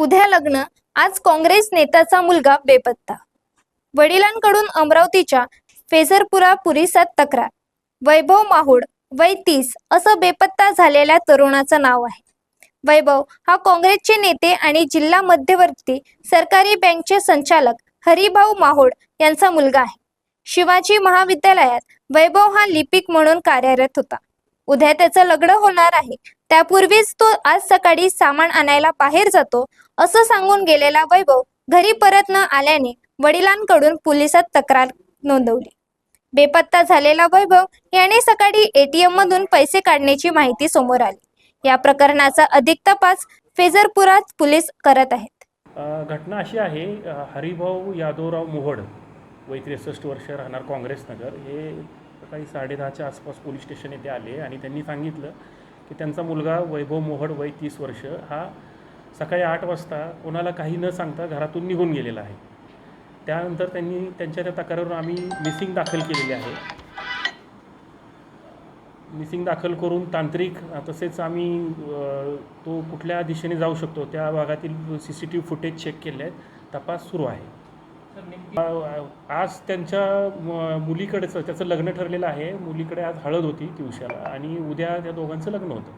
उद्या लग्न आज काँग्रेस नेत्याचा मुलगा बेपत्ता. वडिलांकडून अमरावतीच्या फेझरपुरा पुरीसात तक्रार. वैभव माहुड वय तीस असं बेपत्ता झालेल्या तरुणाचं नाव आहे. वैभव हा काँग्रेसचे नेते आणि जिल्हा मध्यवर्ती सरकारी बँकचे संचालक हरिभाऊ माहोड यांचा मुलगा आहे. शिवाजी महाविद्यालयात वैभव हा लिपिक म्हणून कार्यरत होता. उद्या त्याचं लग्न होणार आहे. त्यापूर्वीच तो आज सकाळी सामान आणायला बाहेर जातो असं सांगून गेलेला वैभव घरी परत न आल्याने वडिलांकडून पोलिसात तक्रार नोंदवली. बेपत्ता झालेला वैभव याने सकाळी एटीएम मधून पैसे काढण्याची माहिती समोर आली. या प्रकरणाचा अधिक तपास फेजरपुरात पोलीस करत आहेत. घटना अशी आहे हरिभाऊ यादवराव मोहड वय त्रेसष्ट वर्ष राहणार काँग्रेसनगर हे सकाळी साडेदहाच्या आसपास पोलीस स्टेशन येथे आले आणि त्यांनी सांगितलं की त्यांचा मुलगा वैभव मोहड वय तीस वर्ष हा सकाळी आठ वाजता कोणाला काही न सांगता घरातून निघून गेलेला आहे. त्यानंतर त्यांनी त्यांच्या त्या तक्रारीवर आम्ही मिसिंग दाखल केलेली आहे. मिसिंग दाखल करून तांत्रिक तसेच आम्ही तो कुठल्या दिशेने जाऊ शकतो त्या भागातील C C T V footage check केले आहेत. तपास सुरू आहे. आज त्यांच्या म- मुलीकडेचं त्याचं लग्न ठरलेलं आहे. मुलीकडे आज हळद होती दिवसाला आणि उद्या त्या दोघांचं लग्न होतं.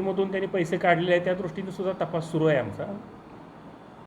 मधून त्यांनी पैसे काढलेले आहेत. त्या दृष्टीने सुद्धा तपास सुरू आहे आमचा.